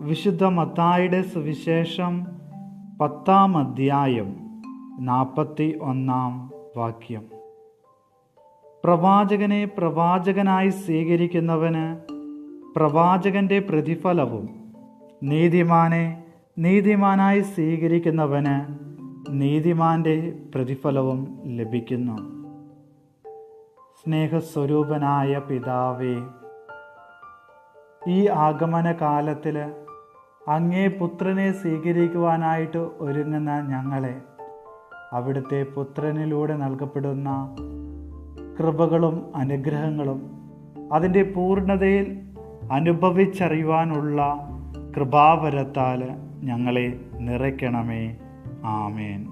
വിശുദ്ധ മത്തായുടെ സുവിശേഷം പത്താം അധ്യായം നാൽപ്പത്തി ഒന്നാം വാക്യം. പ്രവാചകനെ പ്രവാചകനായി സ്വീകരിക്കുന്നവന് പ്രവാചകന്റെ പ്രതിഫലവും നീതിമാനെ നീതിമാനായി സ്വീകരിക്കുന്നവന് നീതിമാന്റെ പ്രതിഫലവും ലഭിക്കുന്നു. സ്നേഹസ്വരൂപനായ പിതാവേ ഈ ആഗമന കാലത്തിൽ അങ്ങേ പുത്രനെ സ്വീകരിക്കുവാനായിട്ട് ഒരുങ്ങുന്ന ഞങ്ങളെ അവിടുത്തെ പുത്രനിലൂടെ നൽകപ്പെടുന്ന കൃപകളും അനുഗ്രഹങ്ങളും അതിന്റെ പൂർണതയിൽ അനുഭവിച്ചറിയുവാനുള്ള കൃപാവരത്താൽ ഞങ്ങളെ നിറയ്ക്കണമേ. ആമേൻ.